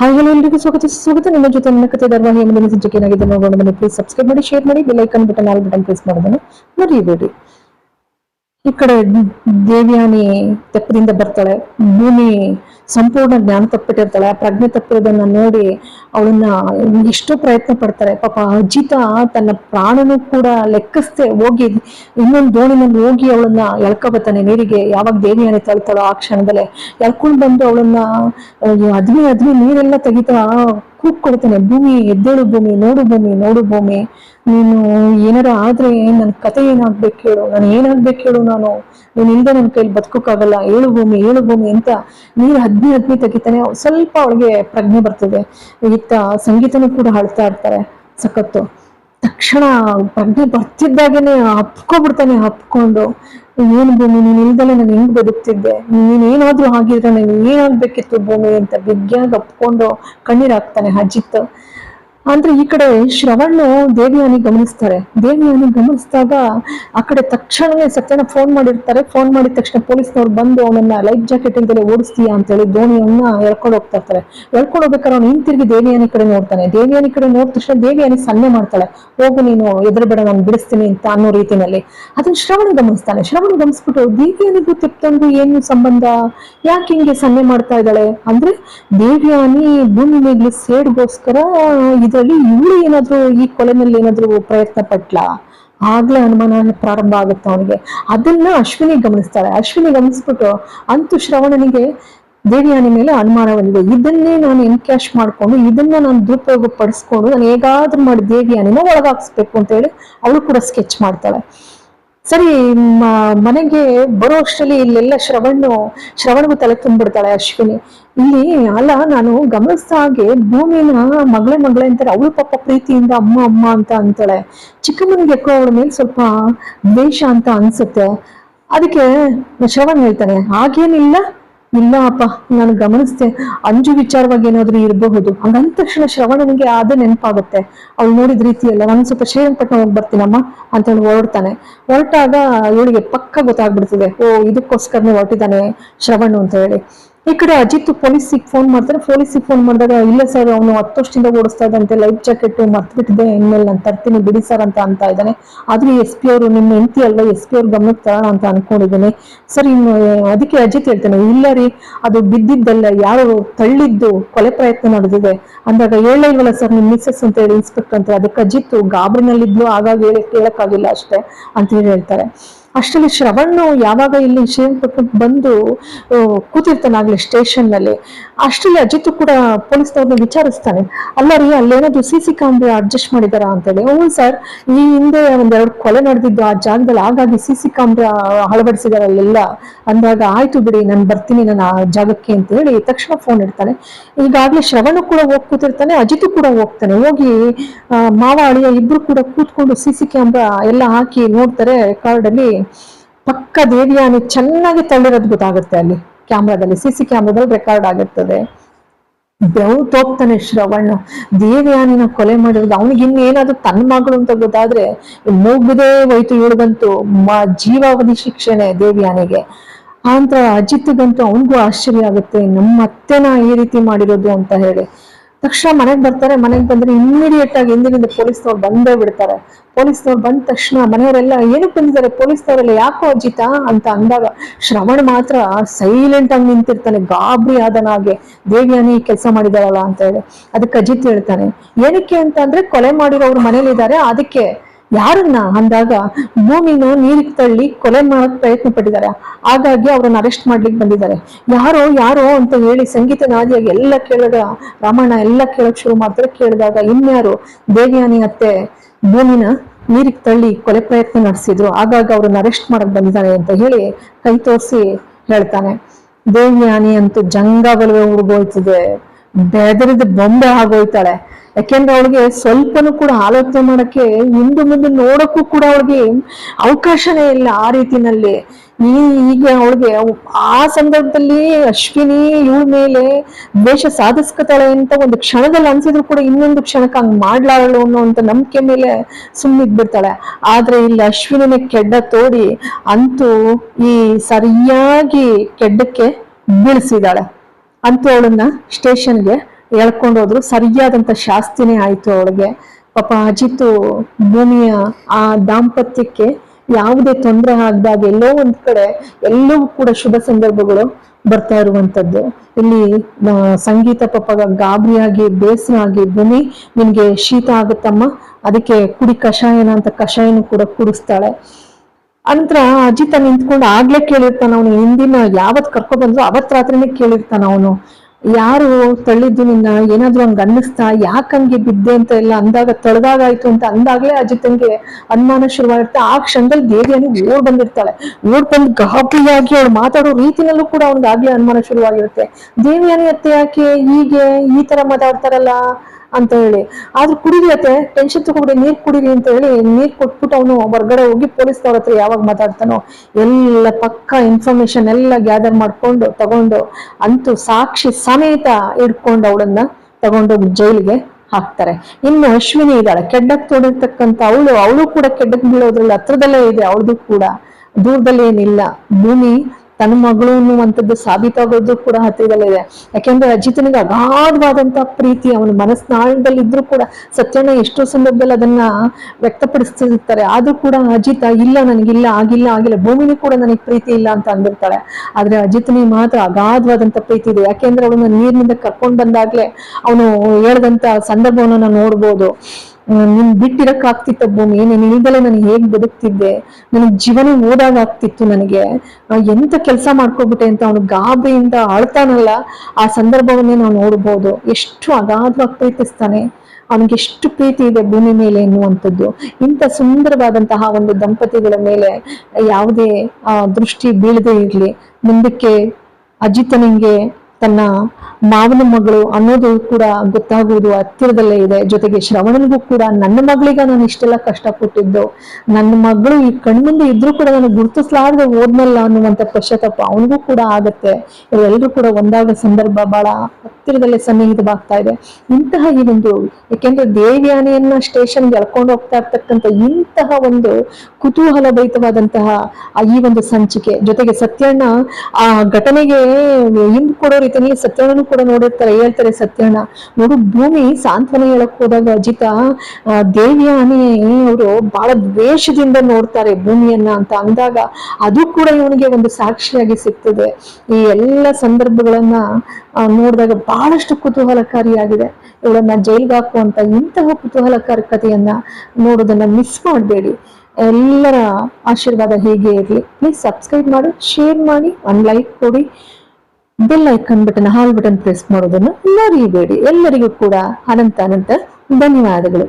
Hi hello ಎಲ್ಲರಿಗೂ ಸ್ವಾಗತ ಸ್ವಾಗತ. ನಿಮ್ಮ ಜೊತೆ ನನ್ನ ಕತೆ ಸಂಚಿಕೆ ಏನಾಗಿದೆ ನೋಡೋಣ. ಪ್ಲೀಸ್ ಸಬ್ಸ್ಕ್ರೈಬ್ ಮಾಡಿ ಶೇರ್ ಮಾಡಿ bell icon button all button press ಮಾಡೋದನ್ನು ಮರೆಯಬೇಡಿ. ಈ ಕಡೆ ದೇವ್ಯಾನಿ ತೆಪ್ಪದಿಂದ ಬರ್ತಾಳೆ. ಭೂಮಿ ಸಂಪೂರ್ಣ ಜ್ಞಾನ ತಪ್ಪಿಟ್ಟಿರ್ತಾಳೆ. ಪ್ರಜ್ಞೆ ತಪ್ಪಿರೋದನ್ನ ನೋಡಿ ಅವಳನ್ನ ಎಷ್ಟೋ ಪ್ರಯತ್ನ ಪಡ್ತಾರೆ. ಪಾಪ ಅಜಿತ ತನ್ನ ಪ್ರಾಣನೂ ಕೂಡ ಲೆಕ್ಕಿಸ್ದೆ ಹೋಗಿ ಇನ್ನೊಂದು ದೋಣಿನಲ್ಲಿ ಹೋಗಿ ಅವಳನ್ನ ಎಳ್ಕೊ ಬರ್ತಾನೆ ನೀರಿಗೆ ಯಾವಾಗ ದೇವಿಯಾನಿ ತಳ್ತಾಳೋ ಆ ಕ್ಷಣದಲ್ಲೇ. ಎಳ್ಕೊಂಡ್ ಬಂದು ಅವಳನ್ನ ಅದ್ವಿ ಅದ್ವಿ ನೀರೆಲ್ಲ ತೆಗಿತಾ ಕೂಗ್ಕೊಡ್ತಾನೆ ಭೂಮಿ, ಎದ್ದೇಳು ಭೂಮಿ, ನೋಡು ಭೂಮಿ ನೋಡು ಭೂಮಿ. ನೀನು ಏನಾರ ಆದ್ರೆ ನನ್ ಕತೆ ಏನಾಗ್ಬೇಕು ಹೇಳು. ನಾನು ಏನಾಗ್ಬೇಕು ಹೇಳು ನಾನು. ನೀನ್ ಇಲ್ದೆ ನನ್ ಕೈಲಿ ಬದುಕೋಕ್ಕಾಗಲ್ಲ. ಏಳು ಭೂಮಿ ಏಳು ಭೂಮಿ ಅಂತ ನೀರು ಹದ್ನಿ ಹದ್ನಿ ತೆಗಿತಾನೆ. ಸ್ವಲ್ಪ ಅವಳಿಗೆ ಪ್ರಜ್ಞೆ ಬರ್ತದೆ. ಇತ್ತ ಸಂಗೀತನೂ ಕೂಡ ಹಾಡ್ತಾ ಇರ್ತಾರೆ ಸಖತ್ತು. ತಕ್ಷಣ ಪ್ರಜ್ಞೆ ಬರ್ತಿದ್ದಾಗೇನೆ ಹಪ್ಕೊಬಿಡ್ತಾನೆ ಹಪ್ಕೊಂಡು ಏನು ಭೂಮಿ, ನೀನು ಇಲ್ದಲೆ ನಾನು ಹೆಂಗ್ ಬದುಕ್ತಿದ್ದೆ? ನೀನೇನಾದ್ರೂ ಆಗಿದ್ರೆ ನಾನು ಏನಾಗ್ಬೇಕಿತ್ತು ಭೂಮಿ? ಅಂತ ಬಿಗ್ಯಾಗ ಹಪ್ಕೊಂಡು ಕಣ್ಣೀರ್ ಹಾಕ್ತಾನೆ ಅಜಿತ್. ಅಂದ್ರೆ ಈ ಕಡೆ ಶ್ರವಣ್ಣು ದೇವಿಯಾನಿ ಗಮನಿಸ್ತಾರೆ. ದೇವಿಯಾನಿ ಗಮನಿಸಿದಾಗ ಆ ಕಡೆ ತಕ್ಷಣವೇ ಸತ್ಯನ ಫೋನ್ ಮಾಡಿರ್ತಾರೆ. ಫೋನ್ ಮಾಡಿದ ತಕ್ಷಣ ಪೊಲೀಸ್ನವ್ರು ಬಂದು ಅವನನ್ನ ಲೈಫ್ ಜಾಕೆಟ್ ಇಲ್ದಲೆ ಓಡಿಸ್ತೀಯಾ ಅಂತೇಳಿ ದೋಣಿಯನ್ನ ಎಳ್ಕೊಂಡು ಹೋಗ್ತಾ ಇರ್ತಾರೆ. ಎಳ್ಕೊಂಡು ಹೋಗ್ಬೇಕಾದ್ರೆ ಅವ್ನು ಹಿಂತಿರುಗಿ ದೇವಿಯಾನಿ ಕಡೆ ನೋಡ್ತಾನೆ. ದೇವಿಯಾನಿ ಕಡೆ ನೋಡಿದ ತಕ್ಷಣ ದೇವಿಯಾನಿ ಸನ್ನೆ ಮಾಡ್ತಾಳೆ. ಹೋಗು ನೀನು, ಎದುರುಬೇಡ, ನಾನು ಬಿಡಿಸ್ತೀನಿ ಅಂತ ಅನ್ನೋ ರೀತಿನಲ್ಲಿ ಅದನ್ನ ಶ್ರವಣ ಗಮನಿಸ್ತಾನೆ. ಶ್ರವಣ ಗಮನಿಸ್ಬಿಟ್ಟು ದೇವಿಯಾನಿಗೂ ತಿಪ್ತಂಗೂ ಏನು ಸಂಬಂಧ? ಯಾಕೆ ಹಿಂಗೆ ಸನ್ನೆ ಮಾಡ್ತಾ ಇದ್ದಾಳೆ? ಅಂದ್ರೆ ದೇವಿಯಾನಿ ಭೂಮಿ ಮೇಲೆ ಸೇಡ್ಗೋಸ್ಕರ ಇದರಲ್ಲಿ ಇವಳು ಏನಾದ್ರೂ ಈ ಕೊಲೆನಲ್ಲಿ ಏನಾದ್ರೂ ಪ್ರಯತ್ನ ಪಟ್ಲಾ? ಆಗ್ಲೇ ಅನುಮಾನ ಪ್ರಾರಂಭ ಆಗುತ್ತೆ ಅವನಿಗೆ. ಅದನ್ನ ಅಶ್ವಿನಿ ಗಮನಿಸ್ತಾಳೆ. ಅಶ್ವಿನಿ ಗಮನಿಸ್ಬಿಟ್ಟು ಅಂತೂ ಶ್ರವಣನಿಗೆ ದೇವಿಯಾನಿ ಮೇಲೆ ಅನುಮಾನ ಬಂದಿದೆ ಇದನ್ನೇ ನಾನು ಎನ್ಕ್ಯಾಶ್ ಮಾಡ್ಕೊಂಡು, ಇದನ್ನ ನಾನು ದುರುಪಯೋಗ ಪಡಿಸ್ಕೊಂಡು ನಾನು ಹೇಗಾದ್ರೂ ಮಾಡಿ ದೇವಿಯಾನಿನ ಒಳಗಾಕ್ಸ್ಬೇಕು ಅಂತ ಹೇಳಿ ಅವಳು ಕೂಡ ಸ್ಕೆಚ್ ಮಾಡ್ತಾಳೆ. ಸರಿ ಮನೆಗೆ ಬರೋ ಅಷ್ಟರಲ್ಲಿ ಇಲ್ಲೆಲ್ಲ ಶ್ರವಣ್ಣು, ಶ್ರವಣಗೂ ತಲೆ ತುಂಬಿಡ್ತಾಳೆ ಅಶ್ವಿನಿ. ಇಲ್ಲಿ ಅಲ್ಲ, ನಾನು ಗಮನಿಸ್ತಾ ಹಾಗೆ ಭೂಮಿನ ಮಗಳೇ ಮಗಳೇ ಅಂತಾರೆ, ಅವಳು ಪಾಪ ಪ್ರೀತಿಯಿಂದ ಅಮ್ಮ ಅಮ್ಮ ಅಂತ ಅಂತಾಳೆ. ಚಿಕ್ಕಮ್ಮನಿಗೆ ಎಕ್ಕೋ ಅವಳ ಮೇಲೆ ಸ್ವಲ್ಪ ದ್ವೇಷ ಅಂತ ಅನ್ಸುತ್ತೆ. ಅದಕ್ಕೆ ಶ್ರವಣ್ ಹೇಳ್ತಾನೆ, ಹಾಗೇನಿಲ್ಲ ಇಲ್ಲ ಅಪ್ಪ, ನಾನು ಗಮನಿಸ್ದೆ. ಅಂಜು ವಿಚಾರವಾಗಿ ಏನಾದ್ರೂ ಇರಬಹುದು. ಹಂಗಂದ ತಕ್ಷಣ ಶ್ರವಣನಿಗೆ ಅದೇ ನೆನಪಾಗುತ್ತೆ. ಅವಳು ನೋಡಿದ ರೀತಿಯಲ್ಲ ನಾನು ಸ್ವಲ್ಪ ಶ್ರೀರಂಗಪಟ್ಟಣ ಹೋಗಿ ಬರ್ತೀನಮ್ಮ ಅಂತ ಹೇಳಿ ಹೊರಡ್ತಾನೆ. ಹೊರಟಾಗ ಇವಳಿಗೆ ಪಕ್ಕ ಗೊತ್ತಾಗ್ಬಿಡ್ತದೆ. ಓ, ಇದಕ್ಕೋಸ್ಕರನೇ ಹೊರಟಿದ್ದಾನೆ ಶ್ರವಣ್ ಅಂತ ಹೇಳಿ. ಈ ಕಡೆ ಅಜಿತ್ ಪೊಲೀಸಿಗೆ ಫೋನ್ ಮಾಡ್ತಾರೆ. ಪೊಲೀಸಿಗೆ ಫೋನ್ ಮಾಡಿದಾಗ, ಇಲ್ಲ ಸರ್, ಅವನು ಹತ್ತು ವರ್ಷದಿಂದ ಓಡಿಸ್ತಾ ಇದ್ದಂತೆ ಲೈಫ್ ಜಾಕೆಟ್ ಮರ್ತ್ಬಿಟ್ಟಿದೆ, ಇನ್ಮೇಲೆ ನಾನು ತರ್ತೀನಿ, ಬಿಡಿ ಸರ್, ಅಂತ ಅಂತ ಇದ್ದಾನೆ. ಆದ್ರೂ ಎಸ್ ಪಿ ಅವರು ನಿಮ್ಮ ಹೆಂಡತಿ ಅಲ್ವಾ ಎಸ್ ಪಿ ಅವ್ರ ಗಮನಕ್ಕೆ ತರೋಣ ಅಂತ ಅನ್ಕೊಂಡಿದ್ದೀನಿ. ಸರ್, ಇನ್ನು ಅದಕ್ಕೆ ಅಜಿತ್ ಹೇಳ್ತಾನೆ, ಇಲ್ಲ ರೀ, ಅದು ಬಿದ್ದಿದ್ದಲ್ಲ, ಯಾರು ತಳ್ಳಿದ್ದು, ಕೊಲೆ ಪ್ರಯತ್ನ ನಡೆದಿದೆ. ಅಂದಾಗ ಹೇಳೇ ಇಲ್ವಲ್ಲ ಸರ್ ನಿಮ್ಮ ಮಿಸ್ಸಸ್ ಅಂತ ಹೇಳಿ ಇನ್ಸ್ಪೆಕ್ಟರ್ ಅಂತ ಅದಕ್ಕೆ ಅಜಿತ್ ಗಾಬರಿನಲ್ಲಿದ್ಲು, ಆಗಾಗ ಹೇಳಕ್ ಹೇಳಕ್ಕಾಗಿಲ್ಲ ಅಷ್ಟೇ, ಅಂತ ಹೇಳಿ ಹೇಳ್ತಾರೆ. ಅಷ್ಟರಲ್ಲಿ ಶ್ರವಣ್ಣು ಯಾವಾಗ ಇಲ್ಲಿ ಶ್ರೀರಂಗಪಟ್ಟಣ ಬಂದು ಕೂತಿರ್ತಾನೆ ಕೂತಿರ್ತಾನಾಗ್ಲಿ ಸ್ಟೇಷನ್ನಲ್ಲಿ ಅಷ್ಟರಲ್ಲಿ ಅಜಿತ್ ಕೂಡ ಪೊಲೀಸ್ನವ್ರನ್ನ ವಿಚಾರಿಸ್ತಾನೆ. ಅಲ್ಲ ರೀ, ಅಲ್ಲೇನಾದ್ರು ಸಿ ಸಿ ಕ್ಯಾಮ್ರಾ ಅಡ್ಜಸ್ಟ್ ಮಾಡಿದಾರಾ ಅಂತೇಳಿ. ಹ್ಞೂ ಸರ್, ಈ ಹಿಂದೆ ಒಂದೆರಡು ಕೊಲೆ ನಡೆದಿದ್ದು ಆ ಜಾಗದಲ್ಲಿ ಹಾಗಾಗಿ ಸಿ ಸಿ ಕ್ಯಾಮ್ರಾ ಅಳವಡಿಸಿದಾರಲ್ಲೆಲ್ಲ ಅಂದಾಗ ಆಯ್ತು ಬಿಡಿ, ನಾನು ಬರ್ತೀನಿ, ನಾನು ಆ ಜಾಗಕ್ಕೆ ಅಂತ ಹೇಳಿ ತಕ್ಷಣ ಫೋನ್ ಇಡ್ತಾನೆ. ಈಗಾಗ್ಲೇ ಶ್ರವಣ ಕೂಡ ಹೋಗಿ ಕೂತಿರ್ತಾನೆ, ಅಜಿತ್ ಕೂಡ ಹೋಗ್ತಾನೆ. ಹೋಗಿ ಮಾವ, ಅಳಿಯ ಇಬ್ರು ಕೂಡ ಕೂತ್ಕೊಂಡು ಸಿ ಸಿ ಕ್ಯಾಮ್ರಾ ಎಲ್ಲ ಹಾಕಿ ನೋಡ್ತಾರೆ ರೆಕಾರ್ಡ್ ಅಲ್ಲಿ ಪಕ್ಕ ದೇವಿಯಾನಿ ಚೆನ್ನಾಗಿ ತಳ್ಳಿರೋದು ಗೊತ್ತಾಗುತ್ತೆ ಅಲ್ಲಿ. ಕ್ಯಾಮ್ರಾದಲ್ಲಿ, ಸಿ ಸಿ ಕ್ಯಾಮ್ರಾದಲ್ಲಿ ರೆಕಾರ್ಡ್ ಆಗಿರ್ತದೆ. ಬೆವ್ತೋಗ್ತಾನೆ ಶ್ರವಣ. ದೇವಯಾನಿನ ಕೊಲೆ ಮಾಡಿರೋದು, ಅವನಿಗೆ ಇನ್ನೇನಾದ್ರು ತನ್ನ ಮಗಳು ಅಂತ ಗೊತ್ತಾದ್ರೆ, ಮುಗ್ದೇ ಹೋಯ್ತು ಇವಳಿಗಂತೂ ಮ, ಜೀವಾವಧಿ ಶಿಕ್ಷೆನೆ ಆ ನಂತರ ಅಜಿತ್ಗಂತೂ ಅವನಿಗೂ ಆಶ್ಚರ್ಯ ಆಗುತ್ತೆ. ನಮ್ಮ ಅತ್ತೆನ ಈ ರೀತಿ ಮಾಡಿರೋದು ಅಂತ ಹೇಳಿ. ತಕ್ಷಣ ಮನೆಗೆ ಬರ್ತಾರೆ, ಮನೆಗೆ ಬಂದರೆ ಇಮ್ಮಿಡಿಯೇಟ್ ಆಗಿ ಹಿಂದಿನಿಂದ ಪೊಲೀಸ್ನವ್ರು ಬಂದೇ ಬಿಡ್ತಾರೆ. ಪೊಲೀಸ್ನವ್ರು ಬಂದ ತಕ್ಷಣ ಮನೆಯವರೆಲ್ಲ ಏನಕ್ಕೆ ಬಂದಿದ್ದಾರೆ? ಪೊಲೀಸ್ನವರೆಲ್ಲ ಯಾಕೋ ಅಜಿತ ಅಂತ ಅಂದಾಗ ಶ್ರವಣ ಮಾತ್ರ ಸೈಲೆಂಟ್ ಆಗಿ ನಿಂತಿರ್ತಾನೆ, ಗಾಬರಿ ಆದನಾಗೆ ದೇವಿಯಾನಿ ಕೆಲಸ ಮಾಡಿದಾರಲ್ಲ ಅಂತ ಹೇಳಿ. ಅದಕ್ಕೆ ಅಜಿತ್ ಹೇಳ್ತಾನೆ, ಏನಕ್ಕೆ ಅಂತ ಅಂದ್ರೆ ಕೊಲೆ ಮಾಡಿರೋರು ಮನೇಲಿದ್ದಾರೆ, ಅದಕ್ಕೆ ಯಾರನ್ನ ಅಂದಾಗ ಭೂಮಿನ ನೀರಿಗೆ ತಳ್ಳಿ ಕೊಲೆ ಮಾಡೋಕ್ ಪ್ರಯತ್ನ ಪಟ್ಟಿದ್ದಾರೆ. ಹಾಗಾಗಿ ಅವ್ರನ್ನ ಅರೆಸ್ಟ್ ಮಾಡ್ಲಿಕ್ಕೆ ಬಂದಿದ್ದಾರೆ. ಯಾರೋ ಯಾರೋ ಅಂತ ಹೇಳಿ ಸಂಗೀತ ನಾದಿಯಾಗಿ ಎಲ್ಲ ಕೇಳಿದ ರಾಮಾಯಣ ಎಲ್ಲ ಕೇಳಕ್ ಶುರು ಮಾಡ್ತಾರೆ. ಕೇಳಿದಾಗ ಇನ್ಯಾರು ದೇವಿಯಾನಿ ಅತ್ತೆ ಭೂಮಿನ ನೀರಿಗೆ ತಳ್ಳಿ ಕೊಲೆ ಪ್ರಯತ್ನ ನಡೆಸಿದ್ರು. ಹಾಗಾಗಿ ಅವ್ರನ್ನ ಅರೆಸ್ಟ್ ಮಾಡಕ್ ಬಂದಿದ್ದಾರೆ ಅಂತ ಹೇಳಿ ಕೈ ತೋರಿಸಿ ಹೇಳ್ತಾನೆ. ದೇವಿಯಾನಿ ಅಂತೂ ಜಂಗಬಲವೇ ಉರ್ಗೋಯ್ತದೆ. ಬೆದರಿದ ಬೊಂಬೆ ಆಗೋಯ್ತಾಳೆ. ಯಾಕೆಂದ್ರೆ ಅವಳಿಗೆ ಸ್ವಲ್ಪನೂ ಕೂಡ ಆಲೋಚನೆ ಮಾಡಕ್ಕೆ ಹಿಂದೆ ಮುಂದೆ ನೋಡಕ್ಕೂ ಕೂಡ ಅವಳಿಗೆ ಅವಕಾಶನೇ ಇಲ್ಲ ಆ ರೀತಿನಲ್ಲಿ. ಈಗ ಅವಳಿಗೆ ಆ ಸಂದರ್ಭದಲ್ಲಿ ಅಶ್ವಿನಿ ಇವಳ ಮೇಲೆ ದ್ವೇಷ ಸಾಧಿಸ್ಕೊತಾಳೆ ಅಂತ ಒಂದು ಕ್ಷಣದಲ್ಲಿ ಅನ್ಸಿದ್ರು ಕೂಡ ಇನ್ನೊಂದು ಕ್ಷಣಕ್ಕೆ ಹಂಗ್ ಮಾಡ್ಲಾಳು ಅನ್ನೋ ನಂಬಿಕೆ ಮೇಲೆ ಸುಮ್ಮನಿದ್ಬಿಡ್ತಾಳೆ ಆದ್ರೆ ಇಲ್ಲಿ ಅಶ್ವಿನಿನ ಕೆಡ್ಡ ತೋಡಿ ಅಂತೂ ಈ ಸರಿಯಾಗಿ ಕೆಡ್ಡಕ್ಕೆ ಬೀಳಿಸಿದಾಳೆ ಅಂತೂ ಅವಳನ್ನ ಸ್ಟೇಷನ್ಗೆ ಹೇಳ್ಕೊಂಡು ಹೋದ್ರು, ಸರಿಯಾದಂತ ಶಾಸ್ತಿನೇ ಆಯ್ತು ಅವಳಿಗೆ. ಪಾಪ ಅಜಿತ್ ಭೂಮಿಯ ಆ ದಾಂಪತ್ಯಕ್ಕೆ ಯಾವುದೇ ತೊಂದರೆ ಆಗದಾಗ ಎಲ್ಲೋ ಒಂದ್ ಕಡೆ ಎಲ್ಲವೂ ಕೂಡ ಶುಭ ಸಂದರ್ಭಗಳು ಬರ್ತಾ ಇರುವಂತದ್ದು. ಇಲ್ಲಿ ಸಂಗೀತ ಪಾಪ ಆಗಿ, ಬೇಸರ ಆಗಿ ಭೂಮಿ ನಿನ್ಗೆ ಶೀತ ಆಗುತ್ತಮ್ಮ, ಅದಕ್ಕೆ ಕುಡಿ ಕಷಾಯನ ಅಂತ ಕಷಾಯನ ಕೂಡ ಕುಡಿಸ್ತಾಳೆ. ಅನಂತರ ಅಜಿತ ನಿಂತ್ಕೊಂಡು ಆಗ್ಲೇ ಕೇಳಿರ್ತಾನ ಅವನು, ಹಿಂದಿನ ಯಾವತ್ ಕರ್ಕೊ ಬಂದ್ರು ಅವತ್ ರಾತ್ರಿನೇ ಕೇಳಿರ್ತಾನ ಅವನು. ಯಾರು ತಳ್ಳಿದ್ದು ನಿನ್ನ ಏನಾದ್ರು ಹಂಗ ಅನ್ನಿಸ್ತಾ ಯಾಕಂಗೆ ಬಿದ್ದೆ ಅಂತ ಎಲ್ಲ ಅಂದಾಗ, ತೊಳೆದಾಗಾಯ್ತು ಅಂತ ಅಂದಾಗ್ಲೇ ಅಜಿತಂಗೆ ಅನುಮಾನ ಶುರುವಾಗಿರುತ್ತೆ ಆ ಕ್ಷಣದಲ್ಲಿ ದೇವಿಯನ್ನು ಓಡ್ ಬಂದಿರ್ತಾಳೆ. ಓಡ್ ಬಂದು ಗಾಬರಿಯಾಗಿ ಅವಳು ಮಾತಾಡೋ ರೀತಿನಲ್ಲೂ ಕೂಡ ಅವ್ನಿಗಾಗ್ಲೇ ಅನುಮಾನ ಶುರುವಾಗಿರುತ್ತೆ. ದೇವಿಯನ್ನು ಅತ್ತೆ ಯಾಕೆ ಹೀಗೆ ಈ ತರ ಮಾತಾಡ್ತಾರಲ್ಲ? ಅಂತ ಹೇಳಿ. ಆದ್ರೂ ಕುಡಿದಿರತ್ತೆ ಟೆನ್ಷನ್ ತಗೊಂಡ್ರೆ ನೀರ್ ಕುಡಿರಿ ಅಂತ ಹೇಳಿ ನೀರ್ ಕೊಟ್ಬಿಟ್ಟು ಅವನು ಹೊರಗಡೆ ಹೋಗಿ ಪೊಲೀಸ್ ಅವ್ರ ಹತ್ರ ಯಾವಾಗ ಮಾತಾಡ್ತಾನೋ, ಎಲ್ಲ ಪಕ್ಕ ಇನ್ಫಾರ್ಮೇಶನ್ ಎಲ್ಲ ಗ್ಯಾದರ್ ಮಾಡ್ಕೊಂಡು ತಗೊಂಡು, ಅಂತೂ ಸಾಕ್ಷಿ ಸಮೇತ ಹಿಡ್ಕೊಂಡು ಅವಳನ್ನ ತಗೊಂಡೋಗಿ ಜೈಲಿಗೆ ಹಾಕ್ತಾರೆ. ಇನ್ನು ಅಶ್ವಿನಿ ಇದ್ದಾಳೆ, ಕೆಡ್ಡಕ್ ತೋಡಿರ್ತಕ್ಕಂಥ ಅವಳು ಅವಳು ಕೂಡ ಕೆಡ್ಡಕ್ ಬೀಳೋದ್ರಲ್ಲಿ ಹತ್ರದಲ್ಲೇ ಇದೆ, ಅವಳದು ಕೂಡ. ದೂರದಲ್ಲಿ ಏನಿಲ್ಲ. ಭೂಮಿ ತನ್ನ ಮಗಳು ಅನ್ನುವಂಥದ್ದು ಸಾಬೀತಾಗೋದು ಕೂಡ ಹತ್ತಿರದಲ್ಲಿದೆ. ಯಾಕೆಂದ್ರೆ ಅಜಿತನಿಗೆ ಅಗಾಧವಾದಂತ ಪ್ರೀತಿ, ಅವನ ಮನಸ್ನಾಳದಲ್ಲಿ ಇದ್ರೂ ಕೂಡ ಸತ್ಯಣ್ಣ ಎಷ್ಟೋ ಸಂದರ್ಭದಲ್ಲಿ ಅದನ್ನ ವ್ಯಕ್ತಪಡಿಸ್ತಿರ್ತಾರೆ. ಆದ್ರೂ ಕೂಡ ಅಜಿತ ಇಲ್ಲ, ನನಗಿಲ್ಲ, ಆಗಿಲ್ಲ ಆಗಿಲ್ಲ ಭೂಮಿನೂ ಕೂಡ ನನಗೆ ಪ್ರೀತಿ ಇಲ್ಲ ಅಂತ ಅಂದಿರ್ತಾಳೆ. ಆದ್ರೆ ಅಜಿತನಿಗೆ ಮಾತ್ರ ಅಗಾಧವಾದಂತ ಪ್ರೀತಿ ಇದೆ. ಯಾಕೆಂದ್ರೆ ಅವಳನ್ನ ನೀರಿನಿಂದ ಕರ್ಕೊಂಡು ಬಂದಾಗ್ಲೇ ಅವನು ಹೇಳದಂತ ಸಂದರ್ಭವನ್ನು ನಾವು ನೋಡ್ಬೋದು. ನಿನ್ ಬಿಟ್ಟಿರಕ್ ಆಗ್ತಿತ್ತ ಭೂಮಿ ನೀನ್ ಇಲ್ದಲೆ ನಾನು ಹೇಗ್ ಬದುಕ್ತಿದ್ದೆ? ನನಗ್ ಜೀವನ ಓದಾಗ ಆಗ್ತಿತ್ತು ನನಗೆ. ಎಂತ ಕೆಲಸ ಮಾಡ್ಕೊಬಿಟ್ಟೆ ಅಂತ ಅವನು ಗಾಬರಿಯಿಂದ ಅಳ್ತಾನಲ್ಲ ಆ ಸಂದರ್ಭವನ್ನೇ ನಾವು ನೋಡ್ಬೋದು. ಎಷ್ಟು ಅಗಾಧವಾಗಿ ಪ್ರೀತಿಸ್ತಾನೆ. ಅವನಿಗೆ ಎಷ್ಟು ಪ್ರೀತಿ ಇದೆ ಭೂಮಿ ಮೇಲೆ ಎನ್ನುವಂಥದ್ದು. ಇಂಥ ಸುಂದರವಾದಂತಹ ಒಂದು ದಂಪತಿಗಳ ಮೇಲೆ ಯಾವುದೇ ದೃಷ್ಟಿ ಬೀಳದೇ ಇರಲಿ. ಮುಂದಕ್ಕೆ ಅಜಿತನಿಗೆ ತನ್ನ ಮಾವನ ಮಗಳು ಅನ್ನೋದು ಕೂಡ ಗೊತ್ತಾಗುವುದು ಹತ್ತಿರದಲ್ಲೇ ಇದೆ. ಜೊತೆಗೆ ಶ್ರವಣನಿಗೂ ಕೂಡ ನನ್ನ ಮಗಳಿಗೆ ನಾನು ಇಷ್ಟೆಲ್ಲ ಕಷ್ಟಪಟ್ಟಿದ್ದು, ನನ್ನ ಮಗಳು ಈ ಕಣ್ಮುಂದೆ ಇದ್ರೂ ಕೂಡ ನಾನು ಗುರುತಿಸಲಾರದೆ ಹೋದ್ನಲ್ಲ ಅನ್ನುವಂಥ ಪಶ್ಚಾತ್ತಾಪ ಅವನಿಗೂ ಕೂಡ ಆಗತ್ತೆ. ಇವರೆಲ್ಲರೂ ಕೂಡ ಒಂದಾದ ಸಂದರ್ಭ ಬಹಳ ಹತ್ತಿರದಲ್ಲೇ ಸನ್ನಿಹಿತವಾಗ್ತಾ ಇದೆ ಇಂತಹ ಈ ಒಂದು ಯಾಕೆಂದ್ರೆ ದೇವ್ಯಾನೆಯನ್ನ ಸ್ಟೇಷನ್ಗೆ ಎಳ್ಕೊಂಡು ಹೋಗ್ತಾ ಇರ್ತಕ್ಕಂಥ ಇಂತಹ ಒಂದು ಕುತೂಹಲಭರಿತವಾದಂತಹ ಆ ಈ ಒಂದು ಸಂಚಿಕೆ. ಜೊತೆಗೆ ಸತ್ಯಣ್ಣ ಆ ಘಟನೆಗೆ ಹಿಂದ್ ಕೊಡೋ ರೀತಿಯಲ್ಲಿ ಸತ್ಯಣ್ಣನು ಕೂಡ ನೋಡಿರ್ತಾರೆ. ಹೇಳ್ತಾರೆ ಸತ್ಯಣ್ಣ, ನೋಡು ಭೂಮಿ ಸಾಂತ್ವನ ಹೇಳಕ್ ಹೋದಾಗ ಅಜಿತ ದೇವ್ಯಾನೆ ಅವರು ಬಹಳ ದ್ವೇಷದಿಂದ ನೋಡ್ತಾರೆ ಭೂಮಿಯನ್ನ ಅಂತ. ಅಂದಾಗ ಅದು ಕೂಡ ಇವನಿಗೆ ಒಂದು ಸಾಕ್ಷಿಯಾಗಿ ಸಿಗ್ತದೆ. ಈ ಎಲ್ಲ ಸಂದರ್ಭಗಳನ್ನ ನೋಡಿದಾಗ ಬಹಳಷ್ಟು ಕುತೂಹಲಕಾರಿಯಾಗಿದೆ. ಇವಳನ್ನ ಜೈಲ್ಗೆ ಹಾಕುವಂತ ಇಂತಹ ಕುತೂಹಲಕಾರಿ ಕಥೆಯನ್ನ ನೋಡೋದನ್ನ ಮಿಸ್ ಮಾಡಬೇಡಿ. ಎಲ್ಲರ ಆಶೀರ್ವಾದ ಹೀಗೆ ಇರಲಿ. ಪ್ಲೀಸ್ ಸಬ್ಸ್ಕ್ರೈಬ್ ಮಾಡಿ ಶೇರ್ ಮಾಡಿ ಒನ್ ಲೈಕ್ ಕೊಡಿ. Bell icon button all button press ಮಾಡೋದನ್ನು ಮರೆಯಬೇಡಿ ಎಲ್ಲರಿಗೂ ಕೂಡ ಅನಂತ ಅನಂತ ಧನ್ಯವಾದಗಳು.